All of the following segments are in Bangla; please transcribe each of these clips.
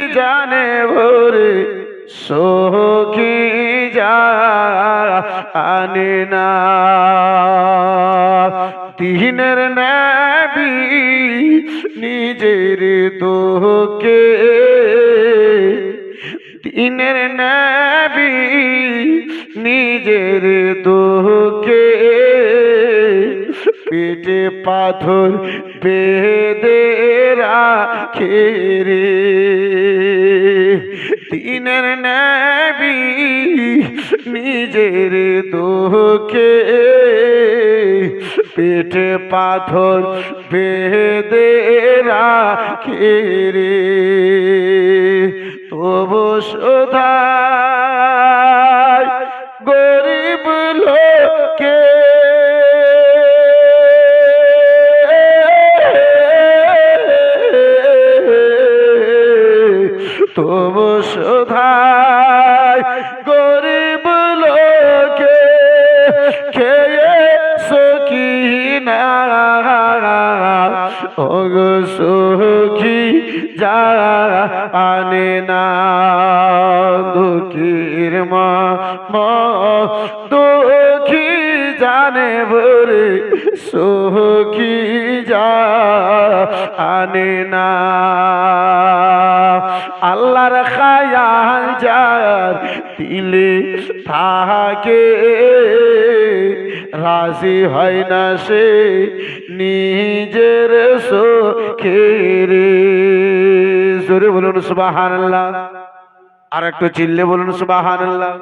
জানে ভরে সখী জানে না। দিনের নাবি নিজের দোকে দিনের নাবি নিজের দোকে পেটে পাথর বেদে রাখে রে। দিনের নাবি নিজের দোকে পেটে পাথর বেদে রাখে রে তবু শোধায় গরিব লোকে তবু আনে না। আল্লাহর খায়াল যার দিলে থাকে, রাজি হয় না সে নিজের সোখেরে। জোরে বলুন সুবাহান্লাহ আর একটু চিল্লে বলুন সুবাহান্লাহ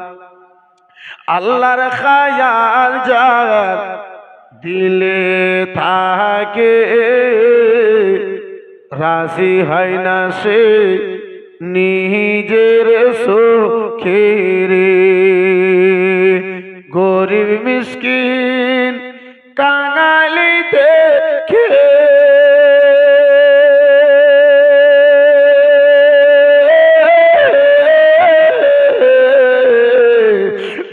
আল্লাহর খায়াল যার দিলে থাকে রাজি হয় না সে নিজের সুখেরে গরিব মিসকিন কাঙালি দেখে।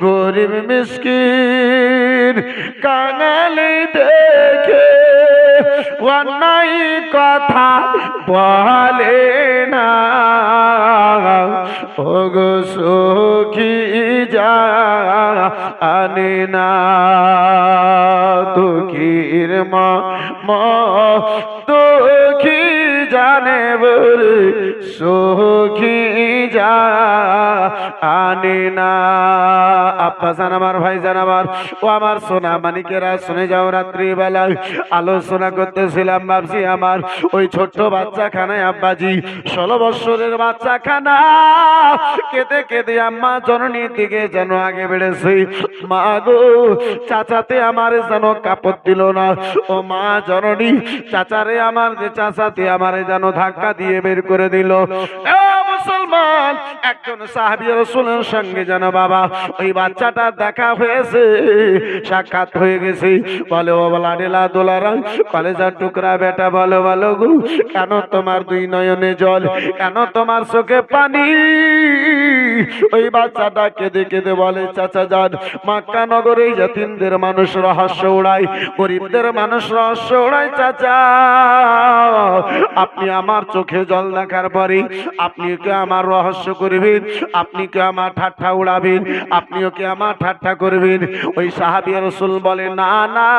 গরিব মিসকিন কাঙালি দেখে। অন্যায় কথা বলে না। ওগো সখী যা আনে না দুঃখীর মা দুঃখী জানে বলে, সখী যা আনে না। আব্বা জান, আমার ভাই জান, আমার। ও আমার সোনা মানিকেরা, শুনে যাও রাত্রিবেলায়। আলোচনা করতেছিলাম ভাবছি আমার ওই ছোট্ট বাচ্চা খানায় আব্বাজি। ষোলো বৎসরের বাচ্চা খানা কেঁদে কেঁদে আম্মা জননীর দিকে যেন আগে বেড়েছে। মা গো, চাচাতে আমার যেন কাপড় দিল না। ও মা জননী, চাচারে আমার যে চাচাতে আমার যেন ধাক্কা দিয়ে বের করে দিল। এ মুসলমান। একজন সাহাবী রসুলের সঙ্গে যেন বাবা, ওই বাচ্চাটা দেখা হয়েছে, সাক্ষাৎ হয়ে গেছে। বলে, ও বলা ডেলা দোলারা কলেজার টুকরা বেটা, বলো বলো গু, কেন তোমার দুই নয়নে জল, কেন তোমার চোখে পানি? ওই বাচ্চাটা কেঁদে কেঁদে বলে, চাচা যান, মাক্কা নগরে জাতিনদের মানুষ রহস্য উড়ায়, গরিবদের মানুষ রহস্য উড়ায়, চাচা। আপনি আমার চোখে জল দেখার পরে, আপনি আমার রহস্য করবেন, আপনি কে আমার ঠাট্টা উড়াবেন, আপনিও কে আমার ঠাট্টা করবেন? ওই সাহাবি রসুল বলে, না না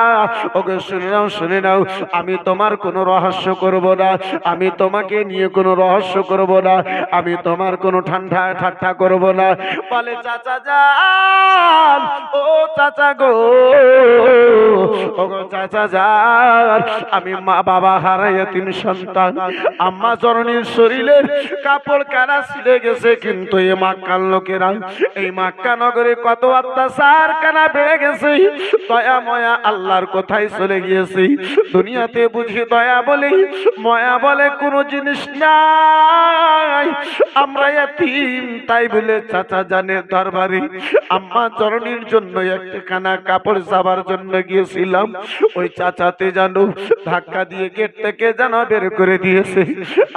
ওকে শুনে নাও শুনে নাও, আমি তোমার কোনো রহস্য করব না, আমি তোমাকে নিয়ে কোনো রহস্য করব না, আমি তোমার কোনো ঠান্ডা ঠাট্টা করব না। বলে, চাচা যান, ও চাচা গো ও চাচা যান, আমি মা বাবা হারাইয়া তিন সন্তান, আম্মা জননীর শরীরের কাপড় কারা ছিঁড়ে গেছে কিন্তু এই মাক্কার লোকেরা, এই মাক্কা নগরে কত অত্যাচার কানা বেড়ে গেছে। দয়া, ময়া আল্লাহর কোথায় চলে গিয়েছে। দুনিয়াতে বুঝি দয়া বলে, ময়া বলে কোনো জিনিস নাই। আমরা এতিম, তাই বলে চাচা জানের দরবারে আম্মা চরণীর জন্য একটা খানা কাপড় সাবার জন্য গিয়েছিলাম। ওই চাচাতে জানো ধাক্কা দিয়ে গেট থেকে যেন বের করে দিয়েছে।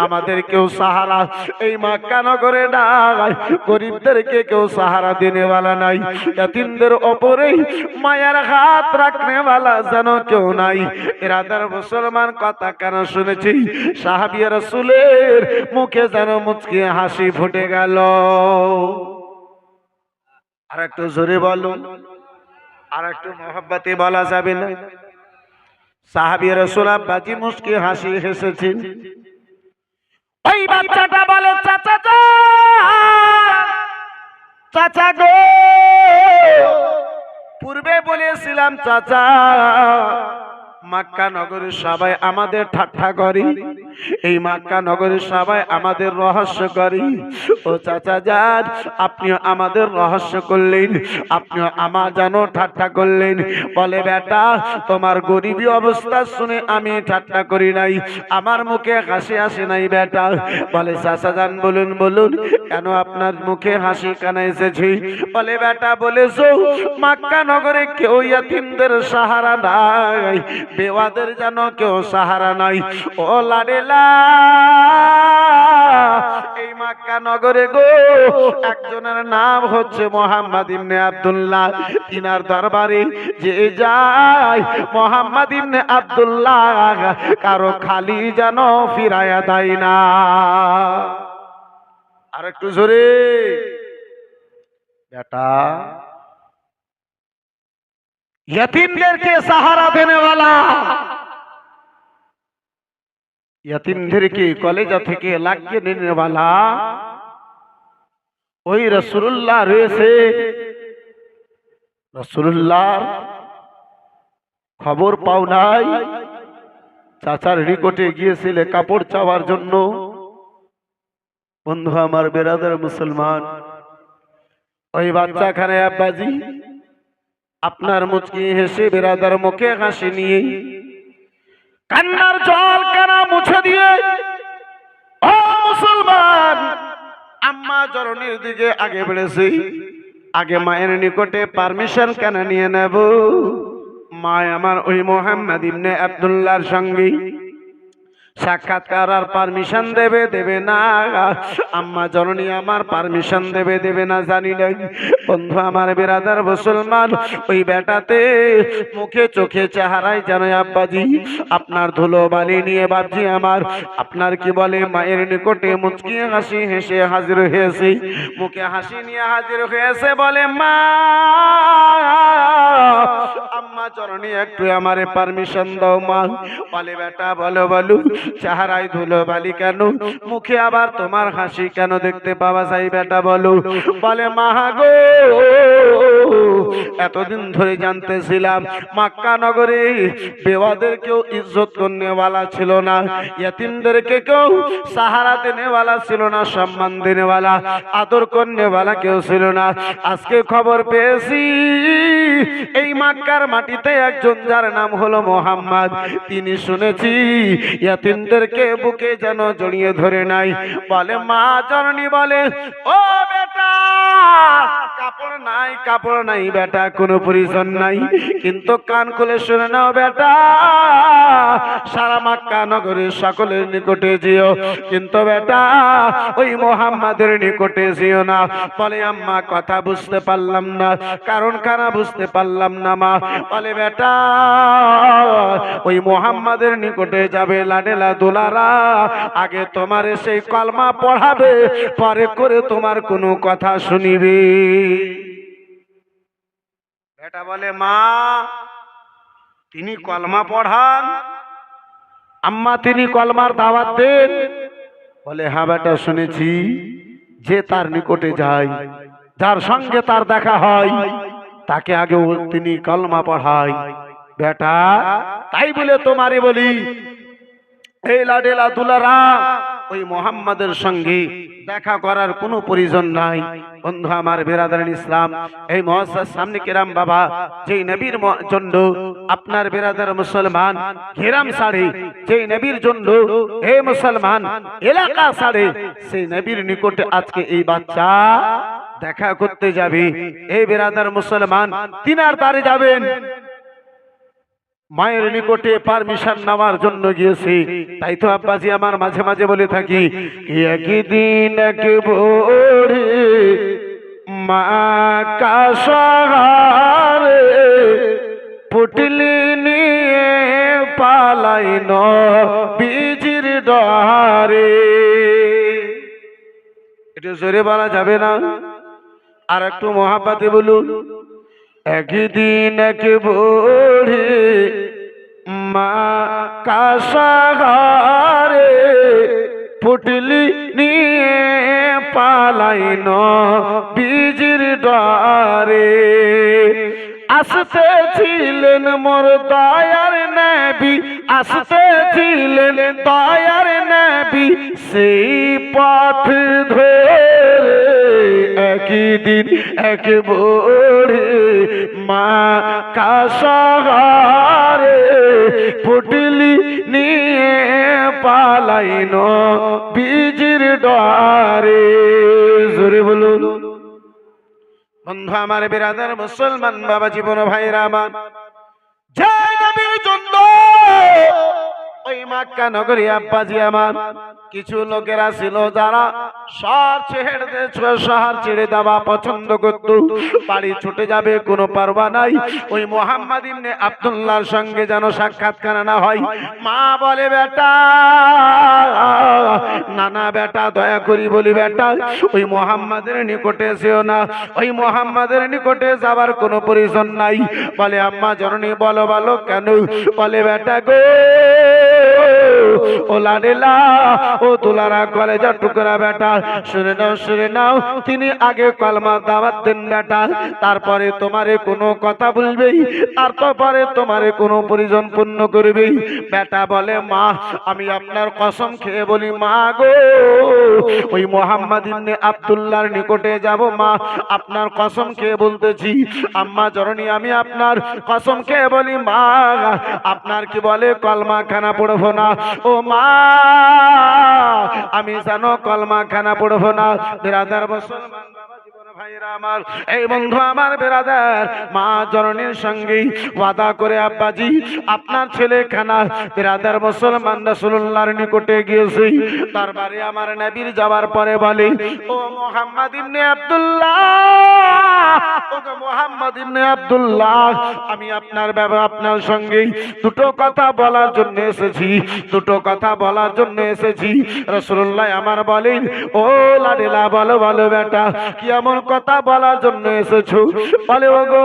আমাদের কেউ সাহারা এই মাক্কা নগরে নাই গরিবদেরকে কেউ সাহারা দিনেওয়ালা নাই। এতিমদের ওপরেই মায়ের হাত রাখনেওয়ালা যেন কেউ নাই। এরাদার মুসলমান কথা কেন শুনেছি? সাহাবিয়া রসুলের মুখে যেন মুচকি হাসি ফুটে গেল। আর একটু জোরে বলো আর একটু মহব্বতে বলা যাবে না। সাহাবি রসুল আব্বাজি মুচকি হাসি হেসেছেন। ওই বাচ্চাটা বলে চাচা চাচা গো। পূর্বে বলেছিলাম চাচা মাক্কা নগরের সবাই আমাদের ঠাট্টা করি। এই মাক্কা নগরের সবাই আমাদের রহস্য করি। ও চাচা যান, আপনিও আমাদের রহস্য করলেন। আপনিও আমার যেন ঠাট্টা করলেন। বলে, বেটা, তোমার গরিবী অবস্থা শুনে আমি ঠাট্টা করি নাই। আমার মুখে হাসি আসে নাই, বেটা। বলে, চাচা যান, বলুন বলুন, কেন আপনার মুখে হাসি কেন এসেছি? বলে, বেটা, বলেছ, মাক্কা নগরে কেউ ইয়াতিমদের সাহারা নাই। বেওয়াদের যেন কেউ সাহারা নাই। ও লাডেলা এই মাক্কা নগরে গো, একজনের নাম হচ্ছে মোহাম্মদ ইবনে আব্দুল্লাহ। তিনার দরবারে যে যায় মোহাম্মদ ইবনে আব্দুল্লাহ, কারও খালি যেন ফিরায়া দেয় না। আর একটু জোরে। বেটা यतीमगर के सहारा देने वाला यतीमधर থেকে লাগিয়ে নিয়ে ওই রাসূলুল্লাহ রয়েছে রাসূলুল্লাহ খবর পাও নাই চাচার রিকোটে গিয়েছিলে কাপড় চাওয়ার জন্য। বন্ধু আমার বেরাদার মুসলমান, ওই বাচ্চাখানে আব্বাজি আপনার মুচকি হেসে বেরাদার মুখে হাসি নিয়ে কান্নার জল কানা মুছে দিয়ে ও মুসলমান আম্মা জরনের দিকে আগে বেড়েছি। আগে মায়ের নিকটে পারমিশন কেন নিয়ে নেব? মা আমার ওই মোহাম্মদ ইবনে আব্দুল্লাহর সঙ্গে। সাক্ষাৎকার আর পারমিশন দেবে দেবে না। আম্মা জননী আমার পারমিশন দেবে দেবে না, জানি না বন্ধু আমার বেরাদার মুসলমান, ওই বেটাতে মুখে চোখে চেহারায় যেন আব্বাজি, আপনার ধুলো বালি নিয়ে বাবজি আমার, আপনার কি বলে, মায়ের নিকটে মুচকি হাসি হেসে হাজির হয়েছে। মুখে হাসি নিয়ে হাজির হয়েছে বলে, মা! আম্মা চরণী একটু আমারে পারমিশন দাও, মা। বলে, বেটা, বলো বলো। চেহারায় ধুলো বালি কেন? মুখে আবার তোমার হাসি কেন দেখতে পাওয়া যায় বেটা বলো? বলে মাহা গো, এতদিন ধরে জানতেছিলাম মাক্কা নগরে বেওয়াদের কেউ ইজ্জত করনেওয়ালা ছিল না, ইয়াতিমদেরকে কেউ সাহারা দেনেওয়ালা ছিল না, সম্মান দেনেওয়ালা, আদর করনেওয়ালা কেউ ছিল না। আজকে খবর পেয়েছি, এই মাক্কার মাটিতে একজন যার নাম হলো মোহাম্মদ। তিনি শুনেছি ইয়াতিমদেরকে বুকে যেন জড়িয়ে ধরে নাই। বলে মা জননী বলে ও বেটা কাপড় নাই কাপড় নাই, বেটা, কোনো পরিজন নাই। কিন্তু কান খুলে শুনে নাও, বেটা। সারা মাক্কা নগরের সকলের নিকটে যেও। কিন্তু বেটা, ওই মোহাম্মদের নিকটে যেও না। বলে, আম্মা, কথা বুঝতে পারলাম না। কারণ কারা বুঝতে পারলাম না, মা। বলে, বেটা, ওই মোহাম্মদের নিকটে যাবে লাডেলা দোলারা আগে তোমার সেই কলমা পড়াবে, পরে করে তোমার কোনো কথা শুনিবে। বেটা বলে, মা, তিনি কলমা পড়ান। আম্মা, তিনি কলমার দাওয়াত দেন। বলে হ্যাঁ বেটা, শুনেছি যে তার নিকটে যায় যার সঙ্গে তার দেখা হয়, তাকে আগে তিনি কলমা পড়ায় বেটা, তাই বলে তোমারে বলি, এই লাডেলা দুলারা ওই মোহাম্মদের সঙ্গে দেখা করার কোনো প্রয়োজন নাই। বন্ধু, আমার বেরাদার ইসলাম, এই মহাসার সামনে কেরাম বাবা, যেই নবীর জন্য আপনার বেরাদার মুসলমান ঘেরাম সাড়ে, যেই নবীর জন্য হে মুসলমান, এলাকা সাড়ে, সেই নবীর নিকটে আজকে এই বাচ্চা দেখা করতে যাবে। এই বেরাদার মুসলমান, তিনার দ্বারে যাবেন। মায়ের নিকটে পারমিশন নেওয়ার জন্য গিয়েছি। তাই তো আব্বাজি আমার মাঝে মাঝে বলে থাকি, একদিন এক ভোরে মা কাশারে পুটলি নিয়ে পালাই ন বীজির ডরে এটা জোরে বলা যাবে না? আর একটু মহাপাতে বলুন, একদিন এক ভোরে মা কাশাহারে ফুটলি নিয়ে পালাইন বীজির ডারে আসতে ছিলেন মোর দয়ার নবী, আসতে ছিলেন দয়ার নবী, সেই পথ ধরে একই দিন এক ভোরে মা কাশাহারে ফুটলি নিয়ে পালাইন বীজির ডারে জোরে বলুন। বন্ধু আমার বিরাদার মুসলমান বাবা জীবন ভাইরা আমার, জয় নবীর জন্য ওই মাক্কা নগরী আব্বাজি আমার। কিছু লোকেরা ছিল যারা শহর ছেড়ে শহর ছেড়ে দেওয়া পছন্দ করত। বাড়ি ছুটে যাবে, কোনো পারবা নাই। ওই মোহাম্মদ ইবনে আব্দুল্লাহর সঙ্গে যেন সাক্ষাৎকার না হয়। মা বলে, বেটা, নানা বেটা, দয়া করি বলি বেটা, ওই মোহাম্মদের নিকটে এসেও না। ওই মোহাম্মদের নিকটে যাবার কোনো প্রয়োজন নাই। বলে, আম্মা, জননী, বলো বলো, কেন? বলে, বেটা গো ও লাডেলা ও তুলারা কলেজা টুকরা বেটা, শুনে নাও শুনে নাও, তিনি আগে কলমা দাওয়াত দেন বেটা, তারপরে তোমারে কোনো কথা বলবেই তারপরে তোমারে কোনো প্রয়োজন পূর্ণ করবেই বেটা বলে, মা, আমি আপনার কসম খেয়ে বলি, মা গো, ওই মোহাম্মদ ইবনে আব্দুল্লাহর নিকটে যাব, মা, আপনার কসম খেয়ে বলতেছি। আম্মা জরনি আমি আপনার কসম খেয়ে বলি, মা, আপনার কি বলে কলমা খানা পড়ব না? ও মা আমি জানো কলমা খানা পড়ব না বিরাদার মুসলমান ভাইরা আমার, এই বন্ধু আমার মা জননীর সঙ্গে, ওয়াদা করে আব্বাজি, আপনার ছেলে খানা মুসলমান নিকটে গিয়েছি। আমার যাওয়ার পরে বলে, ও মোহাম্মদ ইবনে আব্দুল্লাহ, ও ইবনে আব্দুল্লাহ, আমি আপনার আপনার সঙ্গে, দুটো কথা বলার জন্য এসেছি, দুটো কথা বলার জন্য এসেছি। রাসূলুল্লাহ আমার বলেন, ও লাডেলা বলো বলো বেটা, কি এমন কথা বলার জন্য এসেছ? বলে ও গো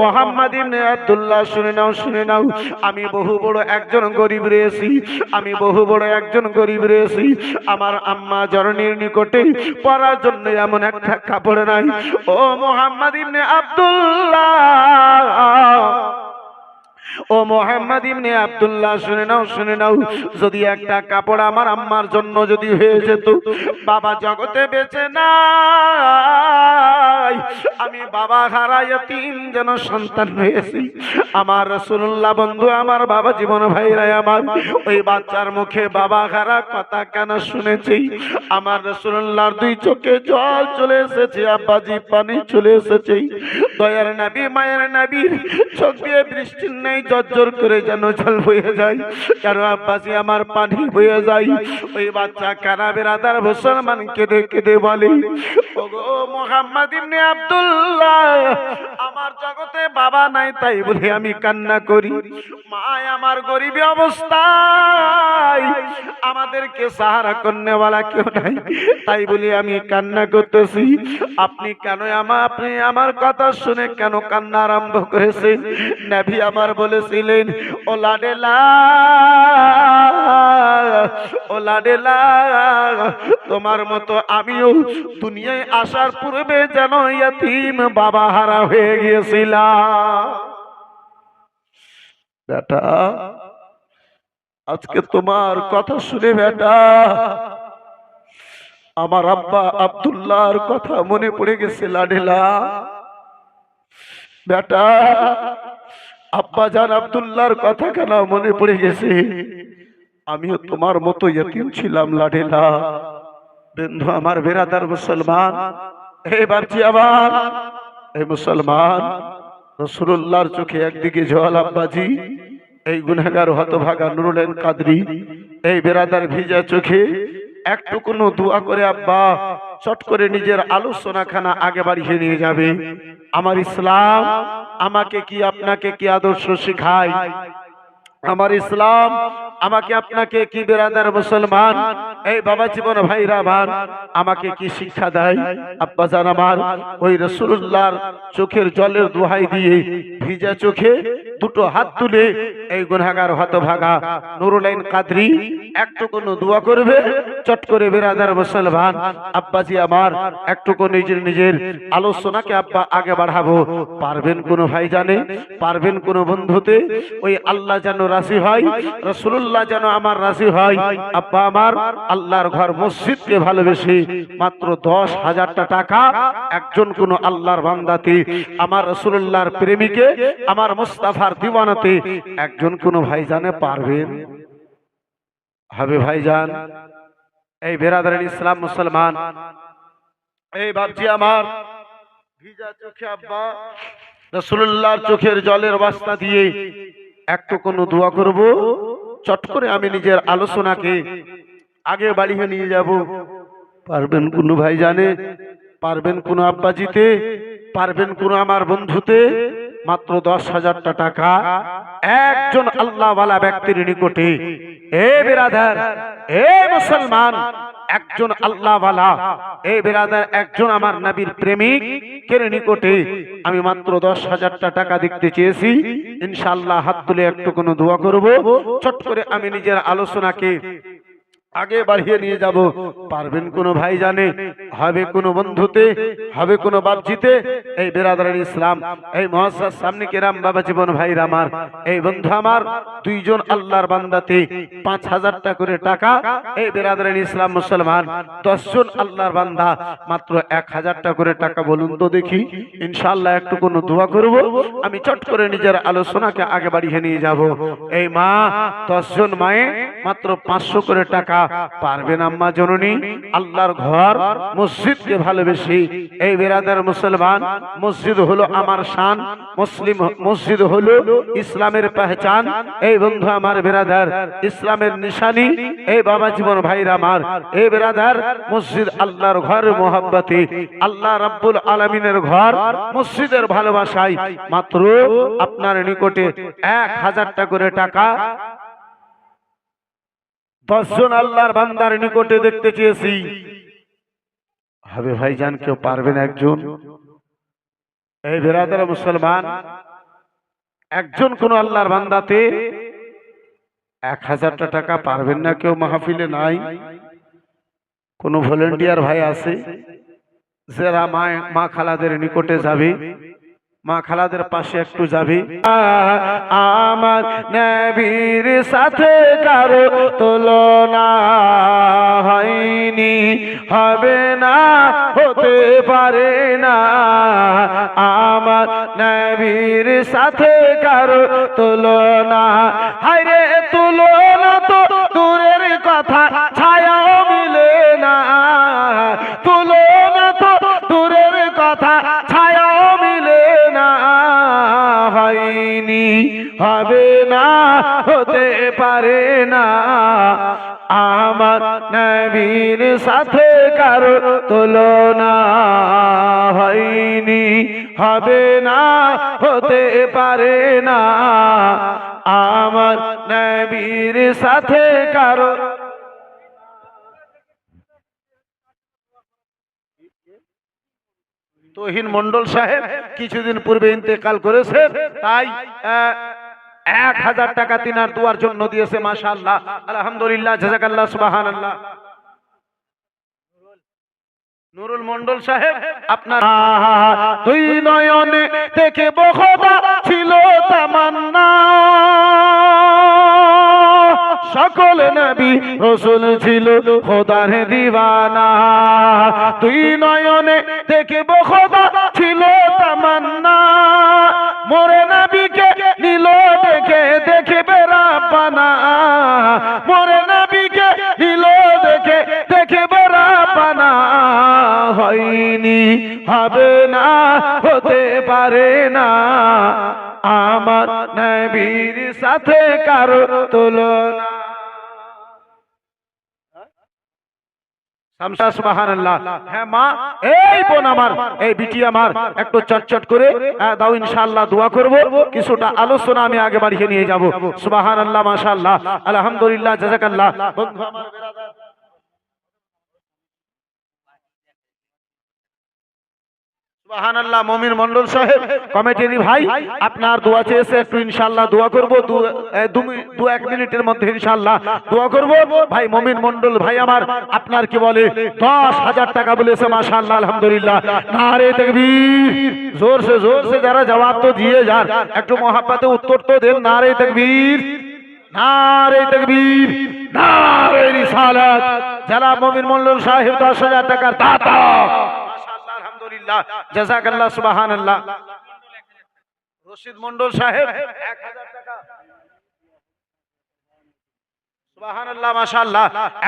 মোহাম্মদ ইবনে আব্দুল্লাহ, শুনে নাও শুনে নাও। আমি বহু বড় একজন গরিব রয়েছি। আমি বহু বড় একজন গরিব রয়েছি। আমার আম্মা জননীর নিকটে পরার জন্য এমন একটা কাপড় নাই। ও মোহাম্মদ ইবনে আব্দুল্লাহ ও মোহাম্মদ ইবনে আব্দুল্লাহ, শুনে নাও শুনে নাও। যদি একটা কাপড় আমার আম্মার জন্য যদি হয়ে যেত, বাবা জগতে বেঁচে নাই। আমি বাবা হারাই তিন যেন সন্তান হয়েছি। আমার রসুল্লাহ বন্ধু, আমার বাবা জীবন ভাইরা আমার। ওই বাচ্চার মুখে বাবা হারা কথা কেন শুনেছি? আমার রসুল্লাহর দুই চোখে জল চলে এসেছে, আব্বাজি পানি চলে এসেছে। দয়ার নাবি, মায়ের নাবির চোখ দিয়ে বৃষ্টির নেই জর্জর করে যেন জল বয়ে যায়। কেন আব্বাসি আমার পানি বয়ে যায়? ওই বাচ্চা কানা বেরাদার মুসলমান কেঁদে কেঁদে বলে বলে আমাদেরকে সাহারা কেউ তাই বলি আমি কান্না করতেছি। আপনি কেন আমার আপনি আমার কথা শুনে কেন কান্না আরম্ভ করেছেন? নাভি আমার বলেছিলেন, ও লাডেলা ও লাডেলা, তোমার মতো আমিও দুনিয়ায় আসার পূর্বে যেন ইয়াতিম বাবা হারা হয়ে গিয়েছিলাম। বেটা, আজকে তোমার কথা শুনে বেটা, আমার আব্বা আবদুল্লাহর কথা মনে পড়ে গেছে লাডেলা। বেটা আব্বা জান আব্দুল্লাহর কথা কেন মনে পড়ে গেছে? আমিও তোমার মতো ইয়তিম ছিলাম লাডেলা বন্ধু, আমার বেরাদার মুসলমান। হে বাপজি, আমার। হে মুসলমান রসুল্লাহর চোখে একদিকে জল, আব্বাজি। এই গুনাগার হতভাগা নুরুলেন কাদরি। এই বেরাদার ভিজা চোখে একটু কোনো দোয়া করে, আব্বা। চট করে নিজের আলোচনাখানা আগে বাড়িয়ে নিয়ে যাবে। আমার ইসলাম আমাকে কি আপনাকে কি আদর্শ শেখায়? আমার ইসলাম, আমাকে আপনাকে কি বেরাদার মুসলমান? এই বাবা জীবন ভাইরা আমার, আমাকে কি শিক্ষা দেয়? আব্বা জান আমার, ওই রসুল্লাহর চোখের জলের দোহাই দিয়ে ভিজা চোখে দুটো হাত তুলে এই গুনাগার হতভাগা নুরুলাইন কাদরি একটু কোনো দোয়া করবে, চট করে বেরাদার মুসলমান। আব্বাজি আমার, একটুকু নিজের নিজের আলোচনাকে আব্বা আগে বাড়াবো। পারবেন কোনো ভাই জানে পারবেন কোন বন্ধুতে, ওই আল্লাহ যেন রাশি হয়? রসুল্লাহ যেন আমার রাশি হয়। আব্বা আমার, আল্লাহর ঘর মসজিদকে ভালোবেসে মাত্র দশ হাজারটা টাকা, একজন কোন আল্লাহর বান্দাতে, আমার রসুল্লাহর প্রেমিকে, আমার মুস্তাফার দিওয়ানাতে, একজন কোন ভাই জানে পারবেন হবে ভাইজান। এই বেরাদার ইসলাম মুসলমান, এই বাপজি আমার, ভিজা চোখে আব্বা রসুল্লাহর চোখের জলের বাস্তা দিয়ে একটু কোনো দোয়া করব? চট করে আমি নিজের আলোচনাকে আগে বাড়িয়ে নিয়ে যাব। পারবেন কোনো ভাই জানে পারবেন কোনো আব্বাজিতে? পারবেন কোন আমার বন্ধুতে? মাত্র দশ হাজারটা টাকা। একজন আল্লাহওয়ালা ব্যক্তির নিকটে। এ বেরাদার, এ মুসলমান, একজন আল্লাহওয়ালা। এ বেরাদার, একজন আমার নবীর প্রেমিক কের নিকটে। আমি মাত্র দশ হাজারটা টাকা দেখতে চেয়েছি। ইনশাল্লাহ হাত তুলে একটু কোনো দোয়া করব। চট করে আমি নিজের আলোচনাকে আগে বাড়িয়ে নিয়ে যাব। পারবেন কোনো ভাই জানে? হবে কোনো বন্ধুতে? হবে কোনো বাপজিতে? এই বেরাদার ইসলাম, এই মহাসার সামনে কেরাম বাবা জীবন ভাই আমার, এই বন্ধু আমার, দুইজন আল্লাহর বান্দাতে পাঁচ হাজারটা করে টাকা, এই বেরাদার ইসলাম মুসলমান, দশজন আল্লাহর বান্দা, মাত্র এক হাজারটা করে টাকা বলুন তো দেখি। ইনশাল্লাহ একটু কোনো দোয়া করব। আমি চট করে নিজের আলোচনাকে আগে বাড়িয়ে নিয়ে যাব। এই মা, দশজন মায়ে মাত্র পাঁচশো করে টাকা পারবেন আম্মা জননী? আল্লাহর ঘর মসজিদকে ভালোবেসে। এই বেরাদার মুসলমান, মসজিদ হলো আমার শান, মুসলিম মসজিদ হলো ইসলামের পেহচান। এই বন্ধু আমার বেরাদার, ইসলামের নিশানি। এই বাবা জীবন ভাইরা আমার, এই বেরাদার, মসজিদ আল্লাহর ঘর, মোহাব্বতে। আল্লাহ রাব্বুল আলমিনের ঘর, মসজিদের ভালোবাসায়। মাত্র আপনার নিকটে এক হাজারটা করে টাকা দশজন আল্লাহর বান্দার নিকটে দেখতে চেয়েছি। হবে ভাইজান, কেউ পারবেন একজন? এই বেরাদার মুসলমান, একজন কোন আল্লাহর বান্দাতে এক হাজারটা টাকা পারবেন না, কেউ মাহফিলে নাই। কোন ভলেন্টিয়ার ভাই আছে? যারা মা মা খালাদের নিকটে যাবে মা খালাদের পাশে একটু যাবি? আমার নবীর সাথে কারও তুলনা হয়নি হবে না হতে পারে না। আমার নবীর সাথে কারও তুলনা হায়রে তুলনা হবে না হতে পারে না। আমার নবীর সাথে কারও তুলনা হয়নি। হবে না হতে পারে না। আমার নবীর সাথে কারও তহিন মন্ডল সাহেব কিছুদিন পূর্বে ইন্তেকাল করেছে, তাই এক হাজার টাকা তিনার দুয়ার জন্য দিয়েছে মাশা আল্লাহ আলহামদুলিল্লাহ জাজাকাল্লাহ সুবাহান আল্লাহ নুরুল মন্ডল সাহেব, আপনার দুই নয়নে দেখে বহবা ছিল তামান্না। সকল নবী রসুল ছিল খোদার দিওয়ানা। তুই নয়নে দেখব খোদা ছিল তামান্না। পারে না। আমার নবীর সাথে কারও তুলনা। হ্যাঁ চটচট করে দাও ইনশাআল্লাহ, দোয়া করব। কিছুটা আলোচনা আমি আগে বাড়িয়ে নিয়ে যাব। সুবহানাল্লাহ, মাশাআল্লাহ। আলহামদুলিল্লাহ, জাযাকাল্লাহ। বন্ধু আমার সুবহানাল্লাহ, মমিন মন্ডল সাহেব কমিটির ভাই, আপনার দোয়া চেয়েছে, একটু ইনশাআল্লাহ দোয়া করব, দু এক মিনিটের মধ্যে ইনশাআল্লাহ দোয়া করব। ভাই, মমিন মন্ডল ভাই আমার, আপনার কি বলে, দশ হাজার টাকা বলেছে, মাশাআল্লাহ, আলহামদুলিল্লাহ। নারে তাকবীর। জোর সে জোর সে যারা জবাব তো দিয়ে যান, একটু মহাব্বতে উত্তর তো দেন, নারে তাকবীর। নারে তাকবীর। নারে রিসালাত। যারা মমিন মন্ডল সাহেব দশ হাজার টাকার দাতা আলহামদুলিল্লাহ জাজাকাল্লাহ সুবহানাল্লাহ। রশিদ মন্ডল সাহেব 1000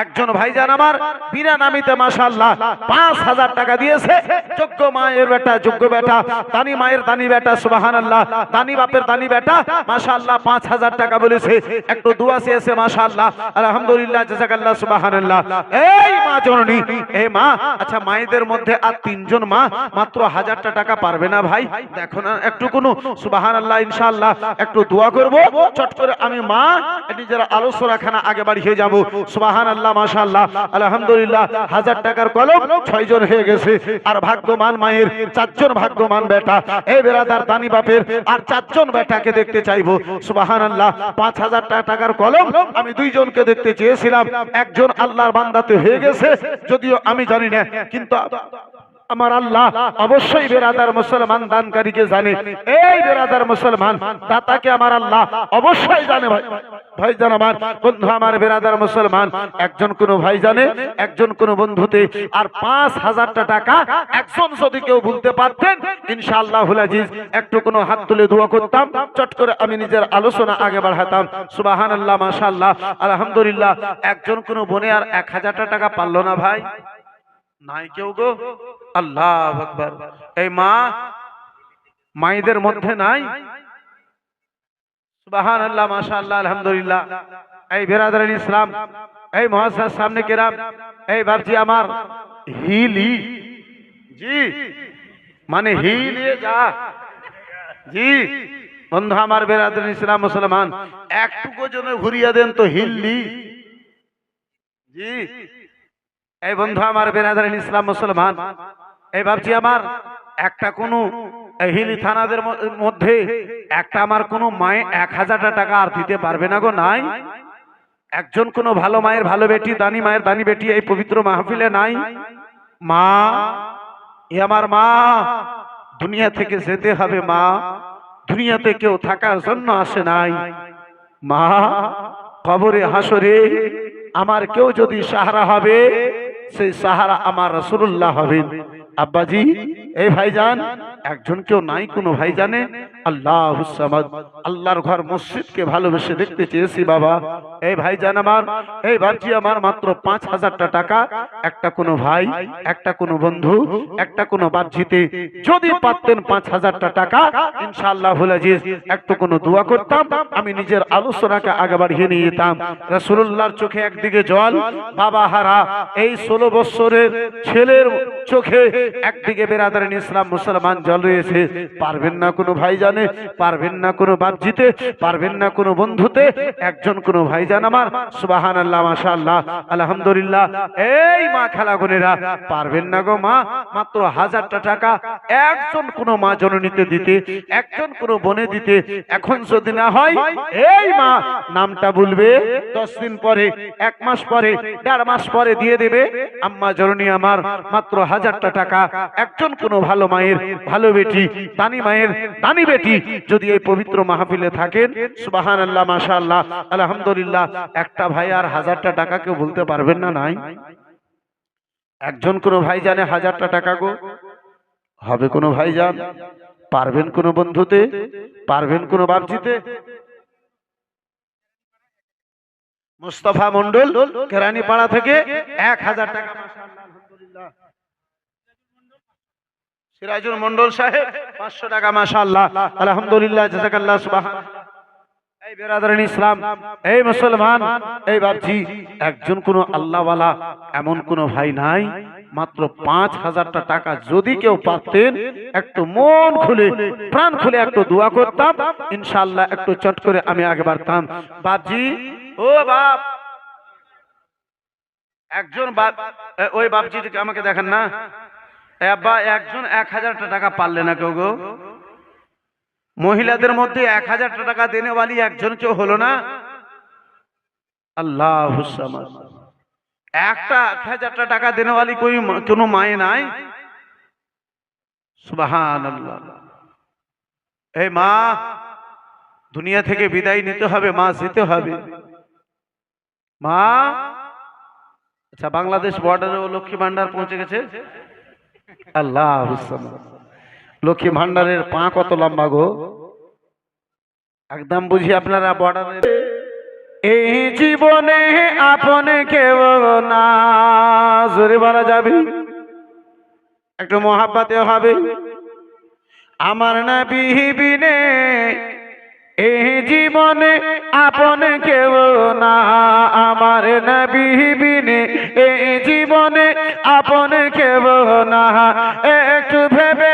একজন ভাইজান আমার মাশাআল্লাহ 5000 টাকা দিয়েছে। যোগ্য মায়ের বেটা, যোগ্য বেটা, দানি মায়ের দানি বেটা দানি বাপের দানি বেটা, মাশাআল্লাহ 5000 টাকা বলেছে। একটু চেয়েছে আলহামদুলিল্লাহ সুবহানাল্লাহ। এই মা জননী মা আচ্ছা মায়েদের মধ্যে আর তিনজন মা, মাত্র হাজারটা টাকা পারবে না ভাই? দেখো না, একটু কোনো, সুবহানাল্লাহ, ইনশাআল্লাহ, একটু দোয়া করব। চট করে আমি মা নিজের আলোচনাখানা আগে বাড়িয়ে যাব। সুবহানাল্লাহ, মাশাআল্লাহ। আলহামদুলিল্লাহ, হাজার টাকার কলম ছয়জন হয়ে গেছে। আর ভাগ্যবান মায়ের চারজন ভাগ্যবান বেটা। এই বেরাদার দানি বাপের আর চারজন বেটাকে দেখতে চাইব। সুবহানাল্লাহ, পাঁচ হাজার টাকার কলম আমি দুইজনকে দেখতে চেয়েছিলাম। একজন আল্লাহর বান্দাতে হয়ে গেছে, যদিও আমি জানি না, কিন্তু আমার আল্লাহ অবশ্যই বেরাদার মুসলমান দানকারীকে জানে। এই বেরাদার মুসলমান, দাতাকে আমার আল্লাহ অবশ্যই জানে ভাই। ভাই জান আমার, বন্ধু আমার বেরাদার মুসলমান, একজন কোন ভাই জানে একজন কোন বন্ধুতে, আর পাঁচ হাজারটা টাকা একজন যদি কেউ বলতে পারতেন ইনশাআল্লাহ আজিজ, একটু কোনো হাত তুলে দোয়া করতাম, চট করে আমি নিজের আলোচনা আগে বাড়াতাম। সুবাহান আল্লাহ মাশাআল্লাহ, আলহামদুলিল্লাহ, একজন কোন বোনে আর এক হাজারটা টাকা পারল না ভাই। নাই কেউ গো? আল্লাহ আকবার। এই মা মায়েদের মধ্যে নাই? সুবাহান আল্লাহ মাশাআল্লাহ আলহামদুলিল্লাহ। এই বেরাদার ইসলাম এই মহাসার সামনে কেরাম এই ভাবছি আমার হিলি। জি মানে হিলিয়ে যা। জি বন্ধু আমার বেরাদার ইসলাম মুসলমান একটুকু জন্য ঘুরিয়ে দেন তো হিল্লি। জি এই বন্ধু আমার বেরাদার ইসলাম মুসলমান, এই ভাবছি আমার একটা কোনো হিলি থানাদের মধ্যে একটা আমার কোনো মায়ে এক হাজারটা টাকা আর দিতে পারবে না গো নাই। একজন কোনো ভালো মায়ের ভালো বেটি, দানি মায়ের দানি বেটি এই পবিত্র মাহফিলে নাই। মা, এ আমার মা, দুনিয়া থেকে যেতে হবে মা, দুনিয়াতে কেউ থাকার জন্য আসে নাই। মা, কবরে হাসরে আমার কেউ যদি সাহারা হবে সেই সাহারা আমার রসুল্লাহ হবেন। আব্বাজি এই ভাইজান একজন কেউ নাই কোনো ভাইজানে? আল্লাহ আল্লাহর ঘর মসজিদকে ভালোবেসে দেখতে চেয়েছি, বাবা। এই ভাইজান আমার, এই ভাবছি আমার মাত্র পাঁচ হাজারটা টাকা। একটা কোনো ভাই, একটা কোনো বন্ধু, একটা কোনো বাপজিতে। যদি পারতেন পাঁচ হাজারটা টাকা, ইনশাআল্লাহ একটু কোনো দোয়া করতাম, আমি নিজের আলোচনাকে আগে বাড়িয়ে নিয়ে যেতাম। চোখে একদিকে জল, বাবা হারা, এই ষোলো বৎসরের ছেলের চোখে একদিকে বেরাদারেন ইসলাম মুসলমান জল রয়েছে। পারবেন না কোনো ভাই জানে পারবেন না কোনো বাপ জিতে পারবেন না কোনো বন্ধুতে, একজন কোনো ভাই জান আমার সুবাহান আল্লাহ মাশা আল্লাহ আলহামদুলিল্লাহ, এই মা খেলা বোনেরা পারবেন না গো মা, মাত্র হাজারটা টাকা, একজন কোনো মা জননীতে দিতে, একজন কোনো বনে দিতে, এখন যদি না হয়, এই মা নামটা বলবে, দশ দিন পরে, এক মাস পরে, দেড় মাস পরে দিয়ে দেবে, আম্মা জননী আমার, মাত্র হাজারটা টাকা, একজন কোনো ভালো মায়ের, ভালো বেটি, দানি মায়ের, দানি বেটি কমিটি যদি এই পবিত্র মাহফিলে থাকেন সুবাহান আল্লাহ মাশা আল্লাহ আলহামদুলিল্লাহ, একটা ভাই আর হাজারটা টাকা কেউ বলতে পারবেন না নাই? একজন কোনো ভাই জানে হাজারটা টাকা গো? হবে কোনো ভাই জান? পারবেন কোনো বন্ধুতে? পারবেন কোনো বাপজিতে? মুস্তফা মন্ডল কেরানীপাড়া থেকে এক হাজার টাকা মাশাআল্লাহ, আলহামদুলিল্লাহ। সিরাজুল মন্ডল সাহেব, পাঁচশো টাকা, মাশাআল্লাহ। আলহামদুলিল্লাহ, জাজাকাল্লাহ বেরাদারিন ইসলাম, এই মুসলমান, এই একজন কোন আল্লাহওয়ালা, এমন কোন ভাই নাই। মাত্র পাঁচ হাজারটা টাকা যদি কেউ পারতেন একটু মন খুলে, প্রাণ খুলে একটু দোয়া করতাম। ইনশাআল্লাহ, একটু চট করে আমি আগে বাড়তাম। বাপজি, ও বাপ! একজন ওই বাপজি আমাকে দেখেন না। আব্বা, একজন এক হাজারটা টাকা পারলে না কেউ গো? মহিলাদের মধ্যে এক হাজার টাকা দেনেওয়ালি একজন কেউ হলো না? আল্লাহ একটা এক হাজারটা টাকা কই মা- কোনো মায়ে নাই? এই মা, দুনিয়া থেকে বিদায় নিতে হবে, মা যেতে হবে। মা আচ্ছা বাংলাদেশ বর্ডারে ও লক্ষ্মী ভান্ডার পৌঁছে গেছে? আল্লাহ লক্ষ্মী ভান্ডারের পা কত লম্বা গো? একদম বুঝি আপনারা বর্ডারের এই জীবনে আপনে কেউ না। জোরে বলা যাবে? একটু মহাব্বাতে হবে। আমার না বিহিবিনে এই জীবনে আপন কেউ না, আমার নবী বিনে। এই জীবনে আপন কেউ না, একটু ভেবে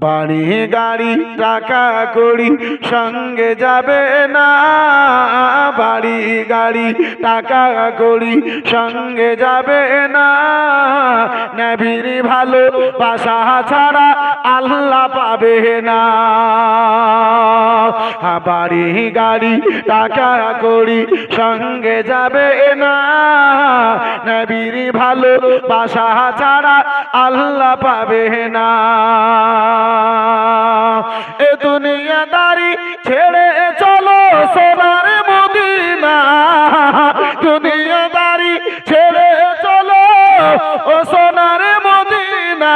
বাড়ি গাড়ি টাকা কড়ি সঙ্গে যাবে না বাড়ি গাড়ি টাকা কড়ি সঙ্গে যাবে না। নবীর ভালো বাসা ছাড়া আল্লাহ পাবে না। হ্যাঁ, বাড়ি গাড়ি টাকা কড়ি সঙ্গে যাবে না। নবীর ভালো বাসা ছাড়া আল্লাহ পাবে না। এ দুনিয়াদারি ছেড়ে চলো সোনার মদিনা। দুনিয়াদারি ছেড়ে চলো ও সোনার মদিনা।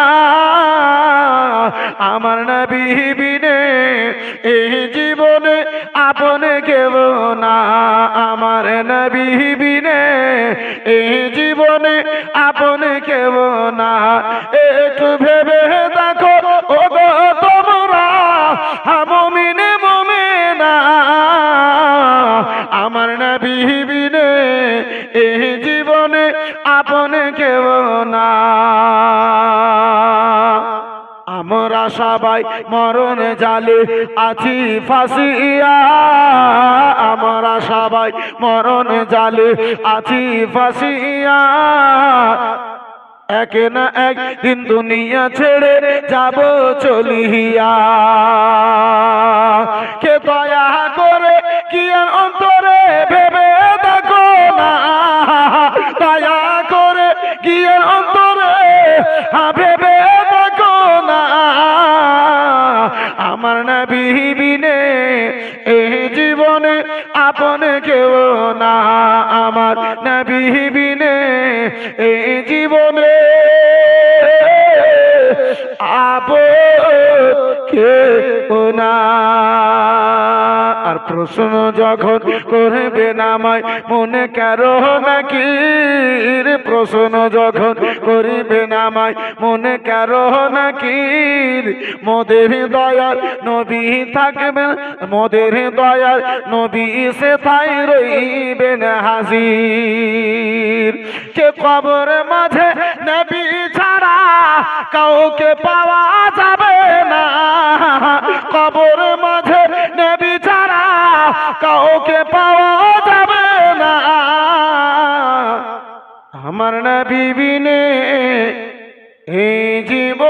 আমার নবী বিনে এই জীবনে আপন কেউ না। আমার নবী বিনে এই জীবনে আপন কেউ না। একটু ভেবে দেখো আমার নবী বিনে এই জীবনে আপনে কেউ না। আমরা সবাই মরণ জালে আছি ফাঁসিয়া। আমরা সবাই মরণ জালে আছি ফাঁসিয়া। এক না একদিন দুনিয়া ছেড়ে যাব চলিয়া কে দয়া করে কি অন্তরে ভেবে দেখো না? দয়া করে কি অন্তরে ভেবে দেখো না? আমার নবী বিনে এই জীবনে আপন কেউ না। আমার না বিহিবিনে এই জীবনে কেউ না। আর প্রশ্ন যখন করবে নামায় মনে কারও নাকি? প্রশ্ন যখন করিবে নামায় মনে কারও নাকি? মোদের দয়াল নবী থাকবেন, মোদের দয়াল নবী সে তাই রইবেন হাজির। কে কবর মাঝে নবী কাউকে পাওয়া যাবে না। কবর মাঝে নেবি ছাড়া কাউকে পাওয়া যাবে না। আমার না বিবিনে এই জীবনে